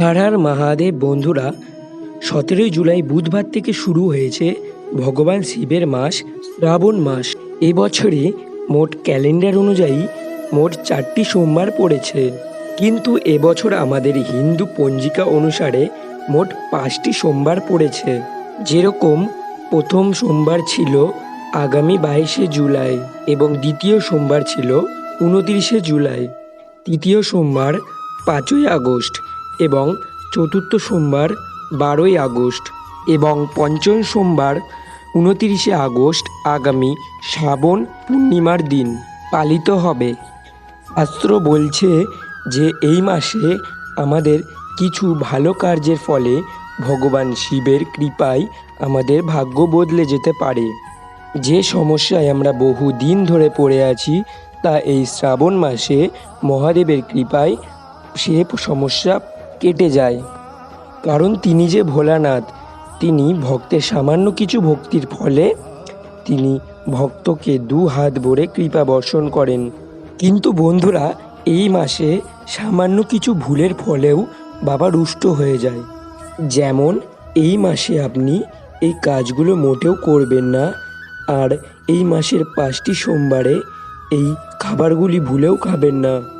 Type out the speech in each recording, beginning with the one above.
হর মহাদেব বন্ধুরা, সতেরোই জুলাই বুধবার থেকে শুরু হয়েছে ভগবান শিবের মাস, শ্রাবণ মাস। এবছরে মোট ক্যালেন্ডার অনুযায়ী মোট চারটি সোমবার পড়েছে। কিন্তু এবছর আমাদের হিন্দু পঞ্জিকা অনুসারে মোট পাঁচটি সোমবার পড়েছে। যেরকম প্রথম সোমবার ছিল আগামী বাইশে জুলাই এবং দ্বিতীয় সোমবার ছিল উনতিরিশে জুলাই। তৃতীয় সোমবার পাঁচই আগস্ট। এবং চতুর্থ সোমবার বারোই আগস্ট এবং পঞ্চম সোমবার উনতিরিশে আগস্ট আগামী শ্রাবণ পূর্ণিমার দিন পালিত হবে। শাস্ত্র বলছে যে এই মাসে আমাদের কিছু ভালো কার্যের ফলে ভগবান শিবের কৃপায় আমাদের ভাগ্য বদলে যেতে পারে। যে সমস্যায় আমরা বহু দিন ধরে পড়ে আছি, তা এই শ্রাবণ মাসে মহাদেবের কৃপায় সে সমস্যা কেটে যায়। কারণ তিনি যে ভোলানাথ, তিনি ভক্তের সামান্য কিছু ভক্তির ফলে তিনি ভক্তকে দু হাত ভরে কৃপা বর্ষণ করেন। কিন্তু বন্ধুরা, এই মাসে সামান্য কিছু ভুলের ফলেও বাবা রুষ্ট হয়ে যায়। যেমন, এই মাসে আপনি এই কাজগুলো মোটেও করবেন না, আর এই মাসের পাঁচটি সোমবারে এই খাবারগুলি ভুলেও খাবেন না।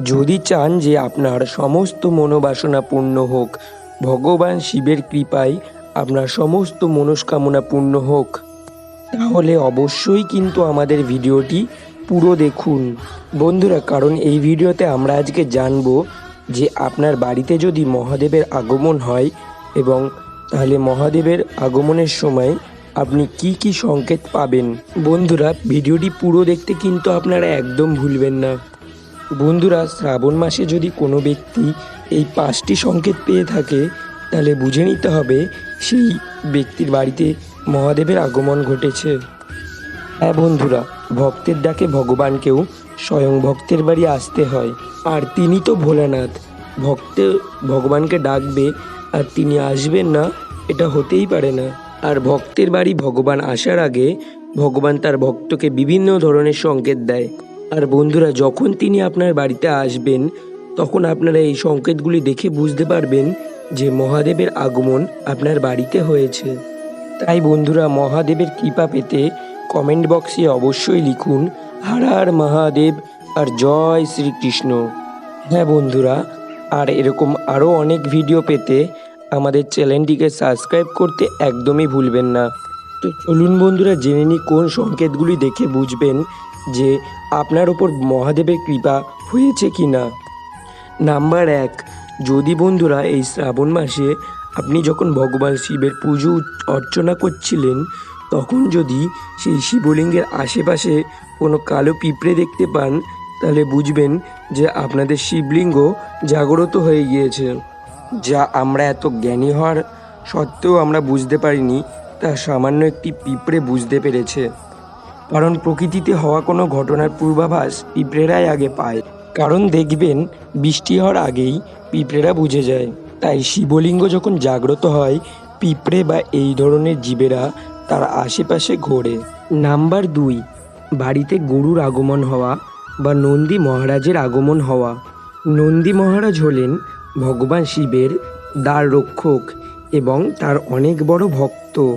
যদি চান যে আপনার সমস্ত মনোবাসনা পূর্ণ হোক, ভগবান শিবের কৃপায় আপনার সমস্ত মনস্কামনা পূর্ণ হোক, তাহলে অবশ্যই কিন্তু আমাদের ভিডিওটি পুরো দেখুন। বন্ধুরা, কারণ এই ভিডিওতে আমরা আজকে জানব যে আপনার বাড়িতে যদি মহাদেবের আগমন হয় এবং তাহলে মহাদেবের আগমনের সময় আপনি কি কি সংকেত পাবেন? বন্ধুরা, ভিডিওটি পুরো দেখতে কিন্তু আপনারা একদম ভুলবেন না। বন্ধুরা, শ্রাবণ মাসে যদি কোনো ব্যক্তি এই পাঁচটি সংকেত পেয়ে থাকে, তাহলে বুঝে নিতে হবে সেই ব্যক্তির বাড়িতে মহাদেবের আগমন ঘটেছে। হ্যাঁ বন্ধুরা, ভক্তের ডাকে ভগবানকেও স্বয়ং ভক্তের বাড়ি আসতে হয়। আর তিনি তো ভোলানাথ। ভক্ত ভগবানকে ডাকবে, আর তিনি আসবেন না, এটা হতেই পারে না। আর ভক্তের বাড়ি ভগবান আসার আগে ভগবান তার ভক্তকে বিভিন্ন ধরনের সংকেত দেয়। আর বন্ধুরা, যখন তিনি আপনার বাড়িতে আসবেন, তখন আপনারা এই সংকেতগুলি দেখে বুঝতে পারবেন যে মহাদেবের আগমন আপনার বাড়িতে হয়েছে। তাই বন্ধুরা, মহাদেবের কৃপা পেতে কমেন্ট বক্সে অবশ্যই লিখুন, হর হর মহাদেব আর জয় শ্রীকৃষ্ণ। হ্যাঁ বন্ধুরা, আর এরকম আরও অনেক ভিডিও পেতে আমাদের চ্যানেলটিকে সাবস্ক্রাইব করতে একদমই ভুলবেন না। তো চলুন বন্ধুরা, জেনে নিই কোন সংকেতগুলি দেখে বুঝবেন যে আপনার ওপর মহাদেবের কৃপা হয়েছে কি না। নাম্বার এক, যদি বন্ধুরা এই শ্রাবণ মাসে আপনি যখন ভগবান শিবের পুজো অর্চনা করছিলেন, তখন যদি সেই শিবলিঙ্গের আশেপাশে কোনো কালো পিঁপড়ে দেখতে পান, তাহলে বুঝবেন যে আপনাদের শিবলিঙ্গ জাগ্রত হয়ে গিয়েছে। যা আমরা এত জ্ঞানী হওয়ার সত্ত্বেও আমরা বুঝতে পারিনি, তা সামান্য একটি পিঁপড়ে বুঝতে পেরেছে। কারণ প্রকৃতিতে হওয়া কোনো ঘটনার পূর্বাভাস পিঁপড়েরাই আগে পায়। কারণ দেখবেন, বৃষ্টি হওয়ার আগেই পিঁপড়েরা বুঝে যায়। তাই শিবলিঙ্গ যখন জাগ্রত হয়, পিঁপড়ে বা এই ধরনের জীবেরা তার আশেপাশে ঘোরে। নাম্বার দুই, বাড়িতে গরুর আগমন হওয়া বা নন্দী মহারাজের আগমন হওয়া। নন্দী মহারাজ হলেন ভগবান শিবের দ্বার রক্ষক এবং তার অনেক বড় ভক্ত।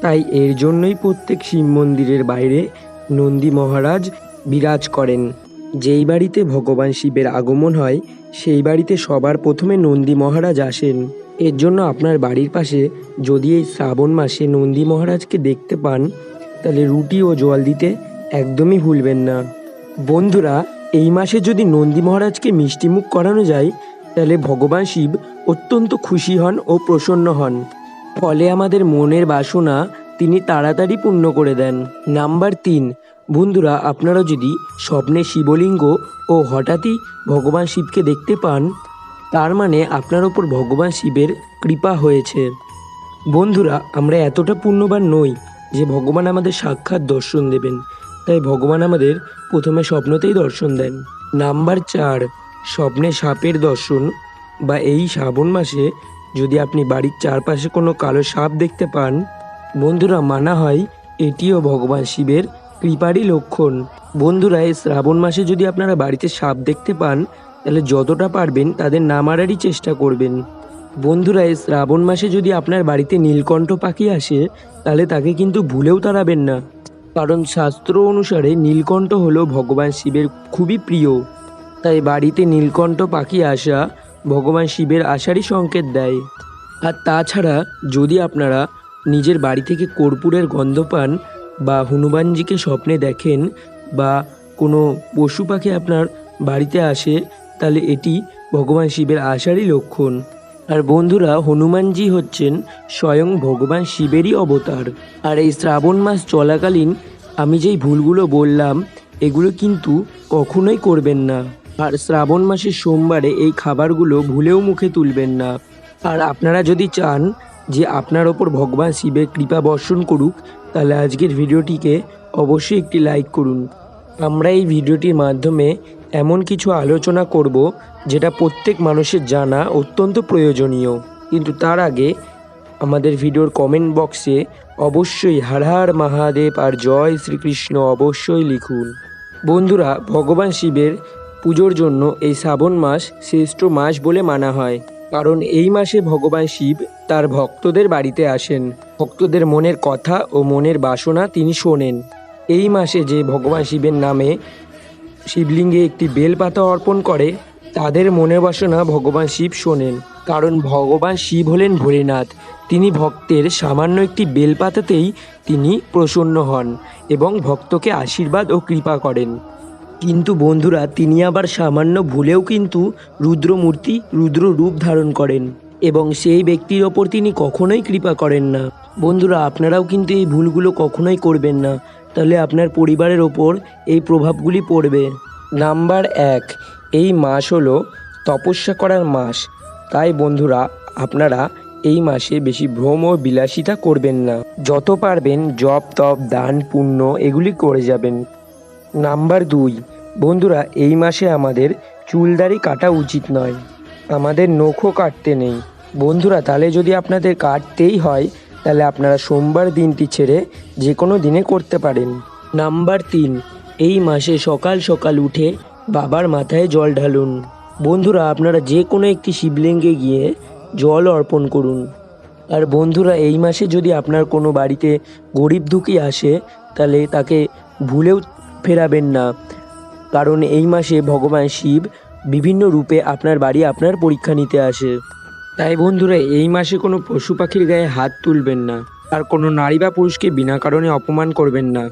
তাই এর জন্যই প্রত্যেক শিব মন্দিরের বাইরে নন্দী মহারাজ বিরাজ করেন। যেই বাড়িতে ভগবান শিবের আগমন হয়, সেই বাড়িতে সবার প্রথমে নন্দী মহারাজ আসেন। এর জন্য আপনার বাড়ির পাশে যদি এই শ্রাবণ মাসে নন্দী মহারাজকে দেখতে পান, তাহলে রুটি ও জল দিতে একদমই ভুলবেন না। বন্ধুরা, এই মাসে যদি নন্দী মহারাজকে মিষ্টিমুখ করানো যায়, তাহলে ভগবান শিব অত্যন্ত খুশি হন ও প্রসন্ন হন। ফলে আমাদের মনের বাসনা তিনি তাড়াতাড়ি পূর্ণ করে দেন। নাম্বার তিন, বন্ধুরা, আপনারা যদি স্বপ্নে শিবলিঙ্গ ও হঠাৎই ভগবান শিবকে দেখতে পান, তার মানে আপনার ওপর ভগবান শিবের কৃপা হয়েছে। বন্ধুরা, আমরা এতটা পুণ্যবান নই যে ভগবান আমাদের সাক্ষাৎ দর্শন দেবেন। তাই ভগবান আমাদের প্রথমে স্বপ্নতেই দর্শন দেন। নাম্বার চার, স্বপ্নে সাপের দর্শন বা এই শ্রাবণ মাসে যদি আপনি বাড়ির চারপাশে কোনো কালো সাপ দেখতে পান, বন্ধুরা মানা হয় এটিও ভগবান শিবের কৃপারই লক্ষণ। বন্ধুরা, এই শ্রাবণ মাসে যদি আপনারা বাড়িতে সাপ দেখতে পান, তাহলে যতটা পারবেন তাদের না মারারই চেষ্টা করবেন। বন্ধুরা, এই শ্রাবণ মাসে যদি আপনার বাড়িতে নীলকণ্ঠ পাখি আসে, তাহলে তাকে কিন্তু ভুলেও তাড়াবেন না। কারণ শাস্ত্র অনুসারে নীলকণ্ঠ হলো ভগবান শিবের খুবই প্রিয়। তাই বাড়িতে নীলকণ্ঠ পাখি আসা ভগবান শিবের আসারই সংকেত দেয়। আর তাছাড়া যদি আপনারা নিজের বাড়ি থেকে কর্পূরের গন্ধ পান বা হনুমানজিকে স্বপ্নে দেখেন বা কোনো পশু পাখি আপনার বাড়িতে আসে, তাহলে এটি ভগবান শিবের আসারই লক্ষণ। আর বন্ধুরা, হনুমানজি হচ্ছেন স্বয়ং ভগবান শিবেরই অবতার। আর এই শ্রাবণ মাস চলাকালীন আমি যেই ভুলগুলো বললাম, এগুলো কিন্তু কখনোই করবেন না। আর শ্রাবণ মাসের সোমবারে এই খাবারগুলো ভুলেও মুখে তুলবেন না। আর আপনারা যদি চান যে আপনার ওপর ভগবান শিবের কৃপা বর্ষণ করুক, তাহলে আজকের ভিডিওটিকে অবশ্যই একটি লাইক করুন। আমরা এই ভিডিওটির মাধ্যমে এমন কিছু আলোচনা করব, যেটা প্রত্যেক মানুষের জানা অত্যন্ত প্রয়োজনীয়। কিন্তু তার আগে আমাদের ভিডিওর কমেন্ট বক্সে অবশ্যই হার হার মহাদেব আর জয় শ্রীকৃষ্ণ অবশ্যই লিখুন। বন্ধুরা, ভগবান শিবের পুজোর জন্য এই শ্রাবণ মাস শ্রেষ্ঠ মাস বলে মানা হয়। কারণ এই মাসে ভগবান শিব তার ভক্তদের বাড়িতে আসেন। ভক্তদের মনের কথা ও মনের বাসনা তিনি শোনেন। এই মাসে যে ভগবান শিবের নামে শিবলিঙ্গে একটি বেলপাতা অর্পণ করে, তাদের মনের বাসনা ভগবান শিব শোনেন। কারণ ভগবান শিব হলেন ভোলেনাথ। তিনি ভক্তের সামান্য একটি বেলপাতাতেই তিনি প্রসন্ন হন এবং ভক্তকে আশীর্বাদ ও কৃপা করেন। কিন্তু বন্ধুরা, তিনি আবার সামান্য ভুলেও কিন্তু রুদ্রমূর্তি রুদ্র রূপ ধারণ করেন এবং সেই ব্যক্তির ওপর তিনি কখনোই কৃপা করেন না। বন্ধুরা, আপনারাও কিন্তু এই ভুলগুলো কখনোই করবেন না। তাহলে আপনার পরিবারের ওপর এই প্রভাবগুলি পড়বে। নাম্বার এক, এই মাস হলো তপস্যা করার মাস। তাই বন্ধুরা, আপনারা এই মাসে বেশি ভ্রম ও বিলাসিতা করবেন না। যত পারবেন জপ, তপ, দান, পুণ্য এগুলি করে যাবেন। নাম্বার দুই। বন্ধুরা, এই মাসে আমাদের চুলদাড়ি কাটা উচিত নয়। আমাদের নখও কাটতে নেই। বন্ধুরা, তাহলে যদি আপনাদের কাটতেই হয়, তাহলে আপনারা সোমবার দিনটি ছেড়ে যে কোনো দিনে করতে পারেন। নাম্বার তিন, এই মাসে সকাল সকাল উঠে বাবার মাথায় জল ঢালুন। বন্ধুরা, আপনারা যে কোনো একটি শিবলিঙ্গে গিয়ে জল অর্পণ করুন। আর বন্ধুরা, এই মাসে যদি আপনার কোনো বাড়িতে গরিব দুঃখী আসে, তাহলে তাকে ভুলেও ফেরাবেন না। কারণ এই মাসে ভগবান শিব বিভিন্ন রূপে আপনার বাড়ি আপনার পরীক্ষা নিতে আসে। তাই বন্ধুরা, এই মাসে কোনো পশু পাখির গায়ে হাত তুলবেন না। আর কোনো নারী বা পুরুষকে বিনা কারণে অপমান করবেন না।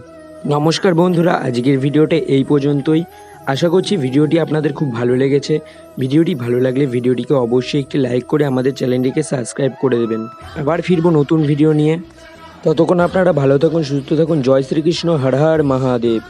নমস্কার বন্ধুরা, আজকের ভিডিওটা এই পর্যন্তই। আশা করছি ভিডিওটি আপনাদের খুব ভালো লেগেছে। ভিডিওটি ভালো লাগলে ভিডিওটিকে অবশ্যই একটি লাইক করে আমাদের চ্যানেলটিকে সাবস্ক্রাইব করে দেবেন। আবার ফিরবো নতুন ভিডিও নিয়ে। ততক্ষণ আপনারা ভালো থাকুন, সুস্থ থাকুন। জয় শ্রীকৃষ্ণ, হর হর মহাদেব।